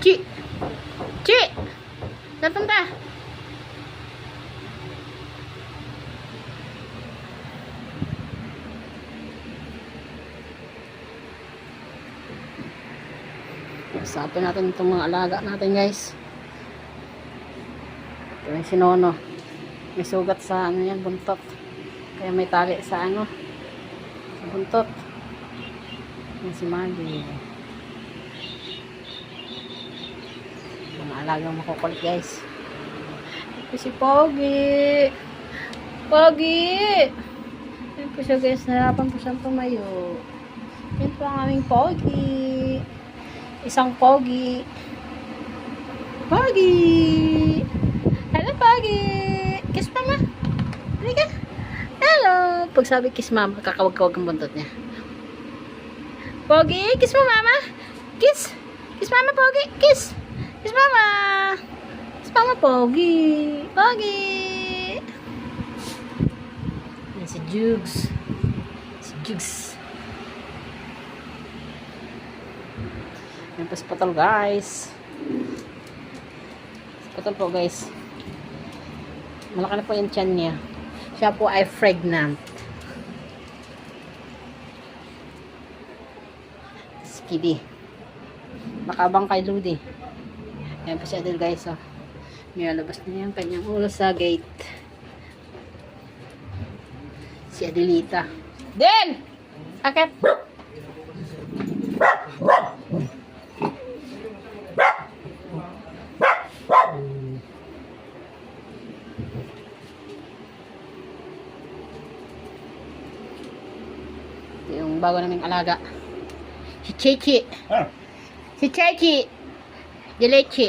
Chi! Chi! Saan punta? Usapin natin itong mga alaga natin guys. Ito yung si Nono. May sugat sa ano yan, buntot. Kaya may tali sa ano, sa buntot. Yan si Maggie. Mga alagang makukulit guys. Ito si Pogi. Pogi! Yan po siya guys, narapan po siyang tumayo. Yan po ang aming Pogi. Isang Pogi. Pogi! Hello, Pogi! Kiss mama. Halika. Hello! Pag sabi kiss mama, kakawag-kawag ang buntot niya. Pogi, kiss mo mama. Kiss. Kiss mama, Pogi. Kiss. Kiss mama. Kiss mama, Pogi. Pogi. Yan si Jugs. Si Jugs. Yan pa si Patol, guys. Si Patol po, guys. Malaki na po yung tiyan niya. Siya po ay pregnant. Kitty. Nakabang kay Ludi. Ayan po siya din guys. Oh. Nilalabas na yung kanyang ulo sa gate. Si Adelita. Den! Akit! Yung bago naming alaga. Si Chechi. Si Chechi. Dilechi.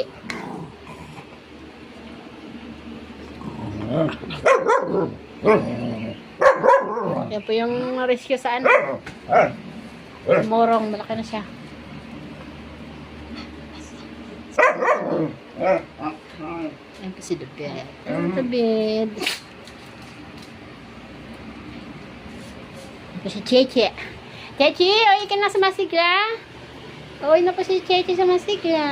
Yan po yung rescue sa ano. Morong, malaki na siya. Yan po si Dubed. Dubed. Yan po si Cheche. Cheche, uwi ka na sa masigla. Uwi na po si Cheche sa masigla.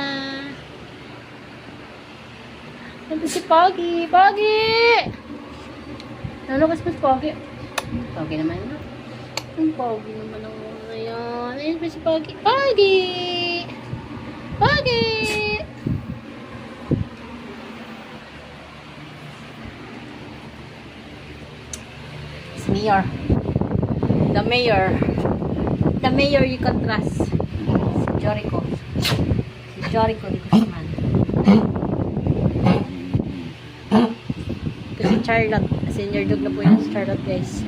Po si Pogi. Pogi! Nalabas po si Pogi. Pogi naman na. Ang Pogi naman ang mga yan. Ayan po si Pogi. Pogi! Pogi! Si Mayor. The Mayor. The Mayor you can trust. Si Jorico. Si Jorico di Guzman. Ito si Charlotte. Senior dog na po yung Charlotte guys.